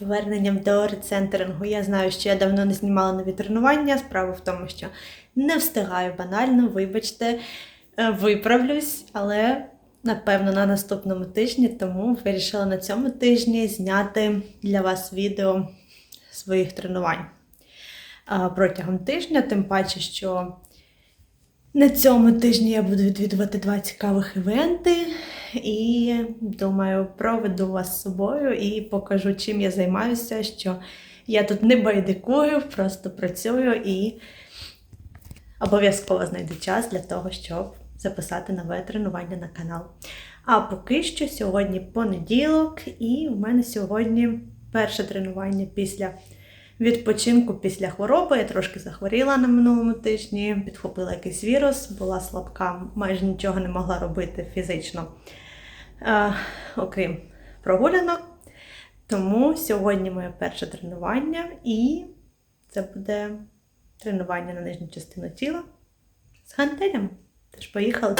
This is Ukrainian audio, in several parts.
поверненням до рецентерингу. Я знаю, що я давно не знімала нові тренування. Справа в тому, що не встигаю банально, вибачте, Е, виправлюсь, але напевно на наступному тижні, тому вирішила на цьому тижні зняти для вас відео своїх тренувань протягом тижня, тим паче, що на цьому тижні я буду відвідувати два цікавих івенти, і думаю, проведу вас з собою і покажу, чим я займаюся, що я тут не байдикую, просто працюю і обов'язково знайду час для того, щоб записати нове тренування на канал. А поки що сьогодні понеділок, і в мене сьогодні перше тренування після відпочинку після хвороби. Я трошки захворіла на минулому тижні, підхопила якийсь вірус, була слабка, майже нічого не могла робити фізично, е, окрім прогулянок. Тому сьогодні моє перше тренування, і це буде тренування на нижню частину тіла з гантелями. Тож поїхали.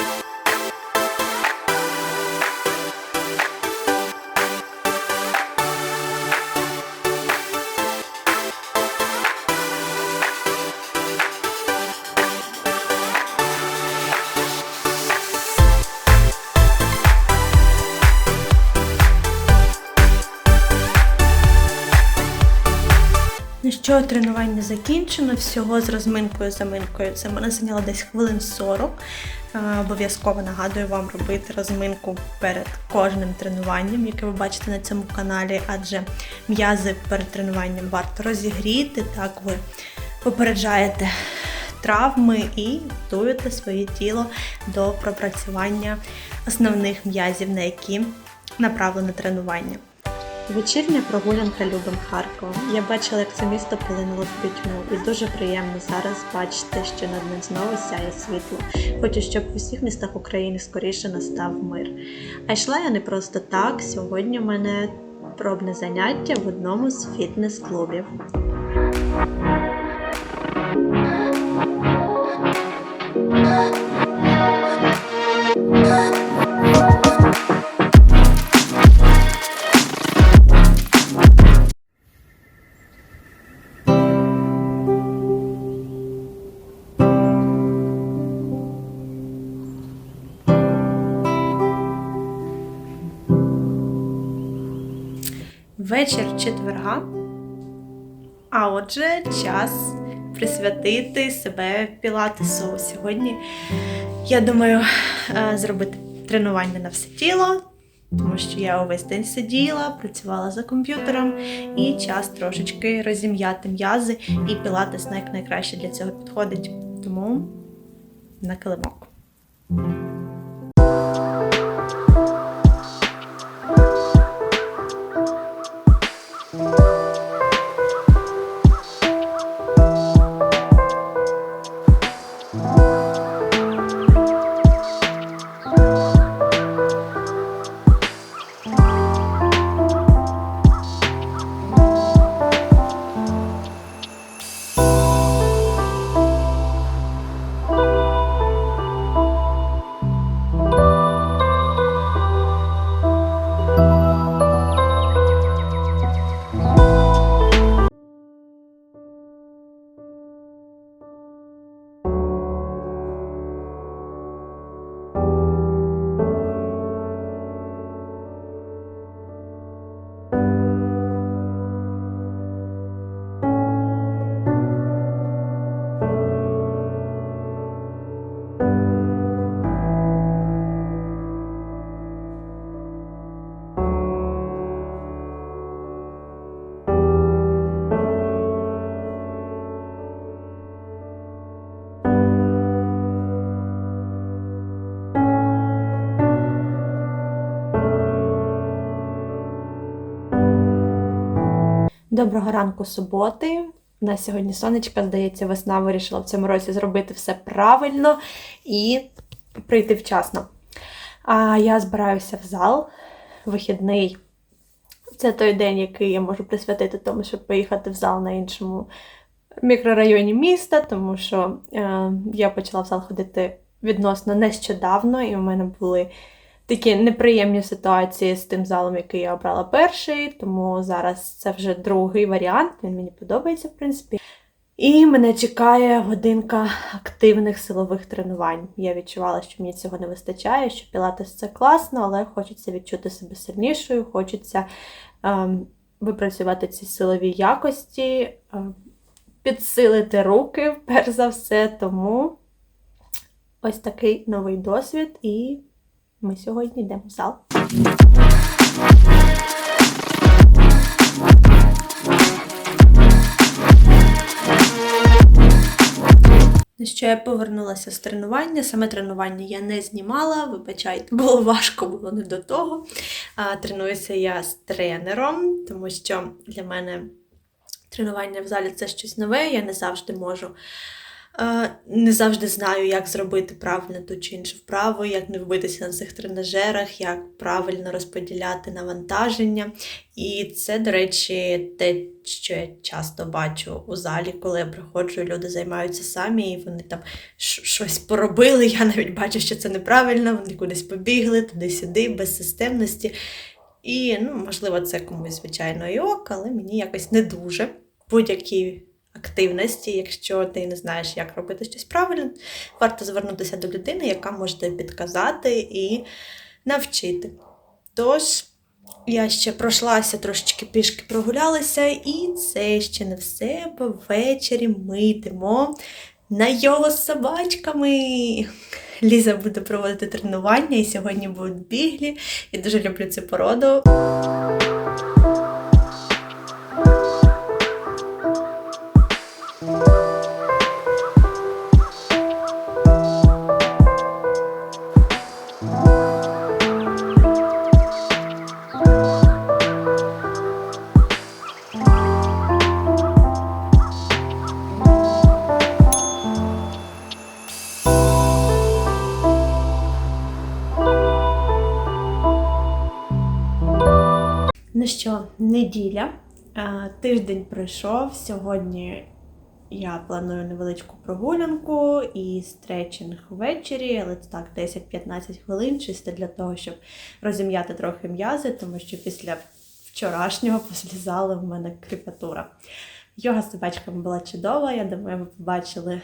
Що, тренування закінчено. Всього з розминкою заминкою. Це мене зайняло десь хвилин 40. Е, Обов'язково нагадую вам робити розминку перед кожним тренуванням, яке ви бачите на цьому каналі, адже м'язи перед тренуванням варто розігріти. Так ви попереджаєте травми і готуєте своє тіло до пропрацювання основних м'язів, на які направлене тренування. Вечірня прогулянка любим Харковом. Я бачила, як це місто полинуло в пітьму, і дуже приємно зараз бачити, що над ним знову сяє світло. Хочу, щоб в усіх містах України скоріше настав мир. А йшла я не просто так. Сьогодні в мене пробне заняття в одному з фітнес-клубів. Вечір четверга. А отже, час присвятити себе пілатесу. Сьогодні, я думаю, е, зробити тренування на все тіло, тому що я увесь день сиділа, працювала за комп'ютером, і час трошечки розім'яти м'язи, і пілатес як найкраще для цього підходить. Тому на килимок. Доброго ранку суботи. У нас сьогодні сонечка, здається, весна вирішила в цьому році зробити все правильно і прийти вчасно. А я збираюся в зал. Вихідний це той день, який я можу присвятити тому, щоб поїхати в зал на іншому мікрорайоні міста, тому що е, я почала в зал ходити відносно нещодавно, і у мене були такі неприємні ситуації з тим залом, який я обрала перший, тому зараз це вже другий варіант. Він мені подобається, в принципі. І мене чекає годинка активних силових тренувань. Я відчувала, що мені цього не вистачає, що пілатес це класно, але хочеться відчути себе сильнішою, хочеться ем, випрацювати ці силові якості, ем, підсилити руки, перш за все. Тому ось такий новий досвід, і ми сьогодні йдемо в зал. Що я повернулася з тренування. Саме тренування я не знімала, вибачайте, було важко, було не до того. А, тренуюся я з тренером, тому що для мене тренування в залі це щось нове, я не завжди можу. Е, Не завжди знаю, як зробити правильно ту чи іншу вправу, як не вбитися на цих тренажерах, як правильно розподіляти навантаження. І це, до речі, те, що я часто бачу у залі, коли я приходжу, люди займаються самі, і вони там щось поробили. Я навіть бачу, що це неправильно, вони кудись побігли, туди-сюди, без системності. І, ну, можливо, це комусь, звичайно, і ок, але мені якось не дуже. Будь-які активності, якщо ти не знаєш, як робити щось правильно, варто звернутися до людини, яка може тобі підказати і навчити. Тож, я ще пройшлася трошечки пішки прогулялася, і це ще не все, бо ввечері ми йдемо на його з собачками. Ліза буде проводити тренування, і сьогодні будуть біглі. Я дуже люблю цю породу. Ну що, неділя. Е, Тиждень пройшов. Сьогодні я планую невеличку прогулянку і стретчинг ввечері, але це так 10-15 хвилин, чисто для того, щоб розім'яти трохи м'язи, тому що після вчорашнього, після залу, в мене кріпатура. Йога з собачками була чудова. Я думаю, ви побачили,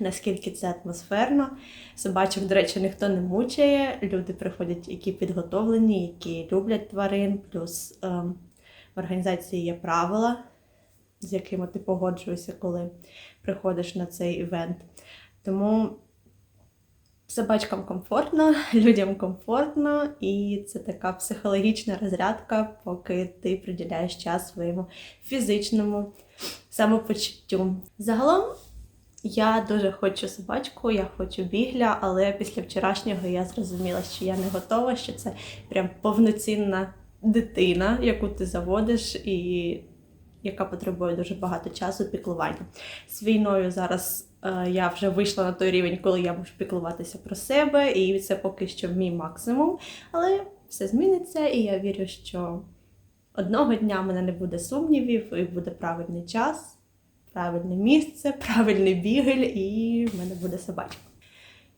наскільки це атмосферно. Собачок, до речі, ніхто не мучає. Люди приходять, які підготовлені, які люблять тварин. Плюс ем, в організації є правила, з якими ти погоджуєшся, коли приходиш на цей івент. Тому собачкам комфортно, людям комфортно, і це така психологічна розрядка, поки ти приділяєш час своєму фізичному самопочуттю. Загалом я дуже хочу собачку, я хочу бігля, але після вчорашнього я зрозуміла, що я не готова, що це прям повноцінна дитина, яку ти заводиш, і яка потребує дуже багато часу піклування. З війною зараз е, я вже вийшла на той рівень, коли я можу піклуватися про себе, і це поки що мій максимум. Але все зміниться, і я вірю, що одного дня в мене не буде сумнівів, і буде правильний час правильне місце, правильний бігель, і в мене буде собачка.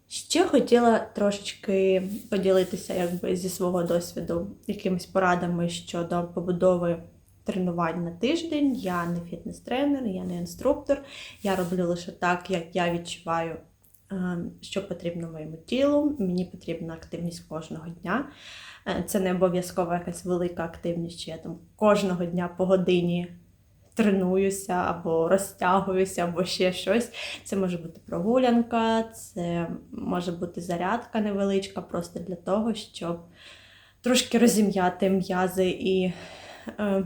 Ще хотіла трошечки поділитися якби, зі свого досвіду якимись порадами щодо побудови тренувань на тиждень. Я не фітнес-тренер, я не інструктор. Я роблю лише так, як я відчуваю, е, що потрібно моєму тілу. Мені потрібна активність кожного дня. Е, Це не обов'язково якась велика активність, що я там кожного дня по годині тренуюся або розтягуюся, або ще щось. Це може бути прогулянка, це може бути зарядка невеличка, просто для того, щоб трошки розім'яти м'язи і, е,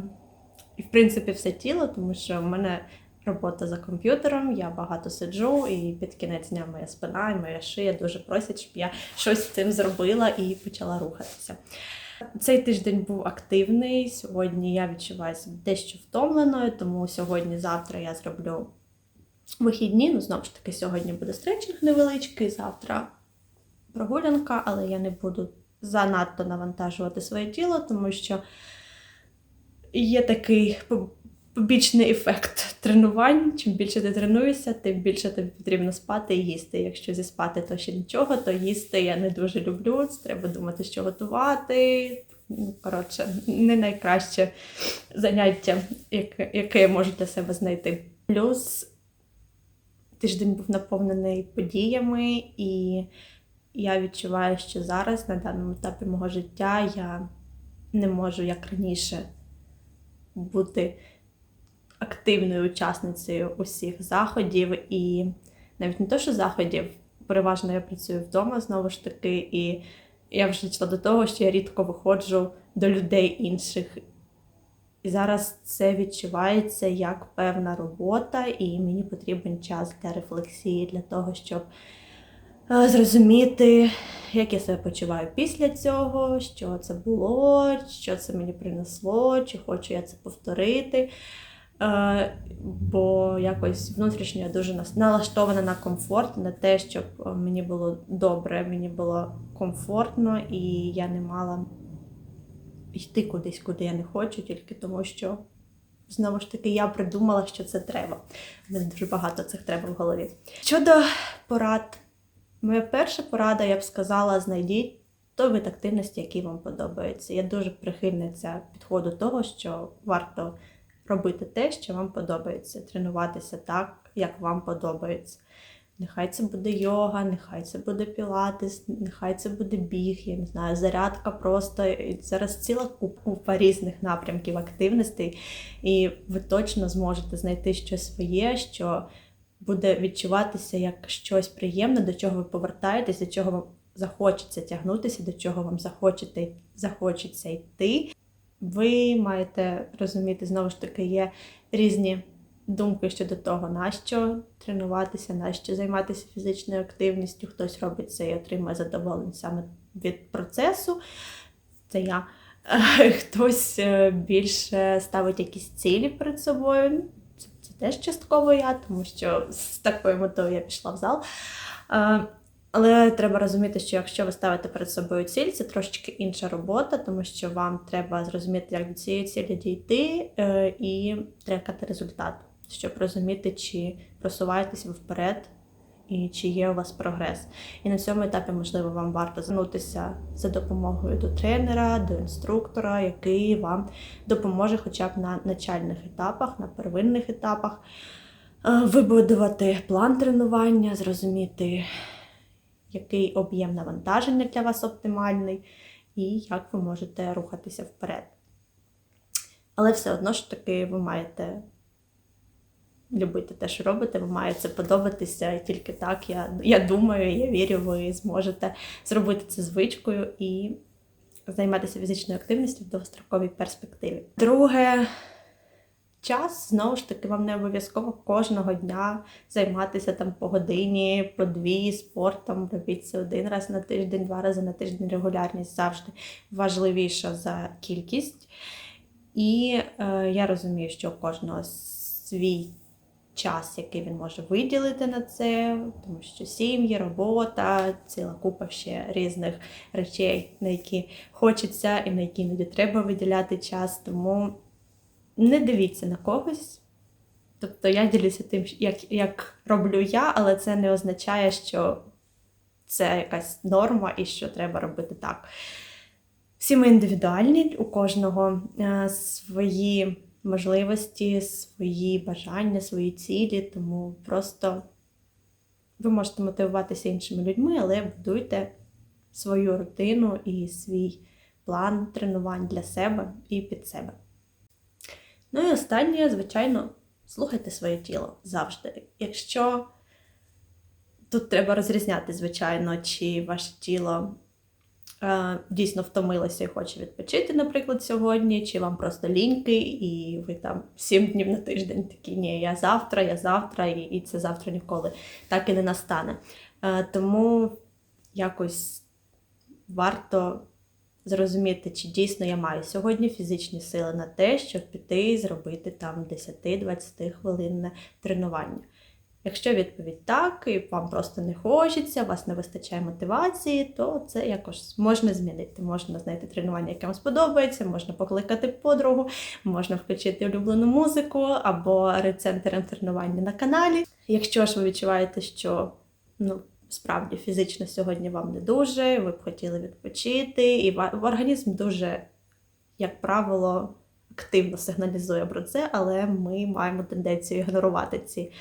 і, в принципі, все тіло, тому що в мене робота за комп'ютером, я багато сиджу, і під кінець дня моя спина і моя шия дуже просять, щоб я щось з цим зробила і почала рухатися. Цей тиждень був активний. Сьогодні я відчуваюся дещо втомленою, тому сьогодні-завтра я зроблю вихідні. Ну, знову ж таки, сьогодні буде стретчинг невеличкий, завтра прогулянка, але я не буду занадто навантажувати своє тіло, тому що є такий побічний ефект тренувань. Чим більше ти тренуєшся, тим більше тобі потрібно спати і їсти. Якщо зі спати то ще нічого, то їсти я не дуже люблю. Треба думати, що готувати. Ну, коротше, не найкраще заняття, яке, яке я можу для себе знайти. Плюс тиждень був наповнений подіями, і я відчуваю, що зараз, на даному етапі мого життя, я не можу, як раніше, бути активною учасницею усіх заходів. І навіть не то, що заходів, переважно я працюю вдома знову ж таки, і я вже дійшла до того, що я рідко виходжу до людей інших. І зараз це відчувається як певна робота, і мені потрібен час для рефлексії, для того, щоб е, зрозуміти, як я себе почуваю після цього, що це було, що це мені принесло, чи хочу я це повторити. Е, Бо якось внутрішньо я дуже налаштована на комфорт, на те, щоб е, мені було добре, мені було комфортно, і я не мала йти кудись, куди я не хочу, тільки тому, що знову ж таки я придумала, що це треба. У мене дуже багато цих треба в голові. Щодо порад, моя перша порада, я б сказала, знайдіть той вид активності, який вам подобається. Я дуже прихильниця підходу того, що варто робити те, що вам подобається, тренуватися так, як вам подобається. Нехай це буде йога, нехай це буде пілатес, нехай це буде біг, я не знаю, зарядка просто. І Зараз ціла купа різних напрямків активностей, і ви точно зможете знайти щось своє, що буде відчуватися як щось приємне, до чого ви повертаєтесь, до чого вам захочеться тягнутися, до чого вам захочете, захочеться йти. Ви маєте розуміти, знову ж таки, є різні думки щодо того, на що тренуватися, на що займатися фізичною активністю. Хтось робить це і отримує задоволення саме від процесу. Це я. Е, Хтось е, більше ставить якісь цілі перед собою. Це, теж частково я, тому що з такою метою я пішла в зал. Але треба розуміти, що якщо ви ставите перед собою ціль, це трошечки інша робота, тому що вам треба зрозуміти, як до цієї цілі дійти, е, і трекати результат, щоб розуміти, чи просуваєтесь ви вперед і чи є у вас прогрес. І на цьому етапі, можливо, вам варто звернутися за допомогою до тренера, до інструктора, який вам допоможе хоча б на начальних етапах, на первинних етапах е, вибудувати план тренування, зрозуміти, який об'єм навантаження для вас оптимальний, і як ви можете рухатися вперед. Але все одно ж таки ви маєте любити те, що робите, ви має це подобатися. І тільки так, я, я думаю, я вірю, ви зможете зробити це звичкою і займатися фізичною активністю в довгостроковій перспективі. Друге, час, знову ж таки, вам не обов'язково кожного дня займатися там по годині, по дві спортом. Робіть це один раз на тиждень, два рази на тиждень. Регулярність завжди важливіша за кількість. І е, я розумію, що у кожного свій час, який він може виділити на це, тому що сім'ї, робота, ціла купа ще різних речей, на які хочеться і на які іноді треба виділяти час. Тому не дивіться на когось. Тобто я ділюся тим, як, як роблю я, але це не означає, що це якась норма і що треба робити так. Всі ми індивідуальні, у кожного е, свої можливості, свої бажання, свої цілі, тому просто ви можете мотивуватися іншими людьми, але будуйте свою рутину і свій план тренувань для себе і під себе. Ну і останнє, звичайно, слухайте своє тіло завжди. Якщо тут треба розрізняти, звичайно, чи ваше тіло е, дійсно втомилося і хоче відпочити, наприклад, сьогодні, чи вам просто ліньки, і ви там сім днів на тиждень такі, ні, я завтра, я завтра, і, і це завтра ніколи так і не настане. Е, тому якось варто зрозуміти, чи дійсно я маю сьогодні фізичні сили на те, щоб піти і зробити там 10-20 хвилинне тренування. Якщо відповідь так, і вам просто не хочеться, у вас не вистачає мотивації, то це якось можна змінити. Можна знайти тренування, яке вам сподобається, можна покликати подругу, можна включити улюблену музику або рецентрем тренування на каналі. Якщо ж ви відчуваєте, що ну, справді фізично сьогодні вам не дуже, ви б хотіли відпочити, і організм дуже, як правило, активно сигналізує про це, але ми маємо тенденцію ігнорувати ці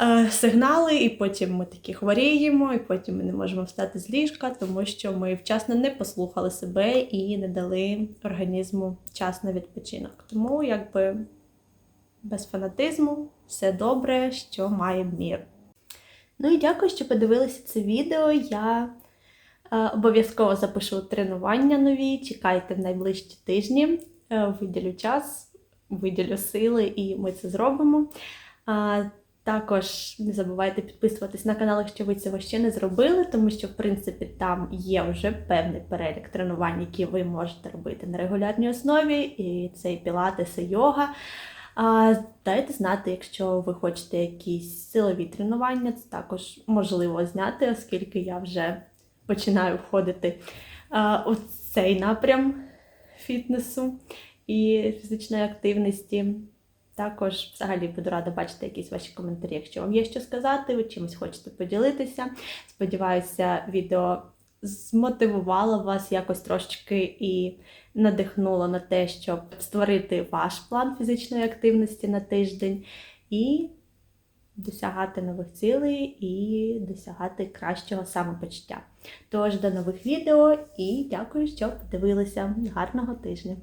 е, сигнали, і потім ми такі хворіємо, і потім ми не можемо встати з ліжка, тому що ми вчасно не послухали себе і не дали організму час на відпочинок. Тому якби без фанатизму все добре, що має мір. Ну і дякую, що подивилися це відео. Я е, обов'язково запишу тренування нові. Чекайте в найближчі тижні. Е, виділю час, виділю сили, і ми це зробимо. А, також не забувайте підписуватись на канал, якщо ви цього ще не зробили, тому що, в принципі, там є вже певний перелік тренувань, які ви можете робити на регулярній основі, і це і пілатес, і йога. Дайте знати, якщо ви хочете якісь силові тренування, це також можливо зняти, оскільки я вже починаю входити у цей напрям фітнесу і фізичної активності. Також взагалі буду рада бачити якісь ваші коментарі, якщо вам є що сказати, ви чимось хочете поділитися. Сподіваюся, відео змотивувало вас якось трошечки і надихнуло на те, щоб створити ваш план фізичної активності на тиждень і досягати нових цілей і досягати кращого самопочуття. Тож до нових відео і дякую, що подивилися. Гарного тижня!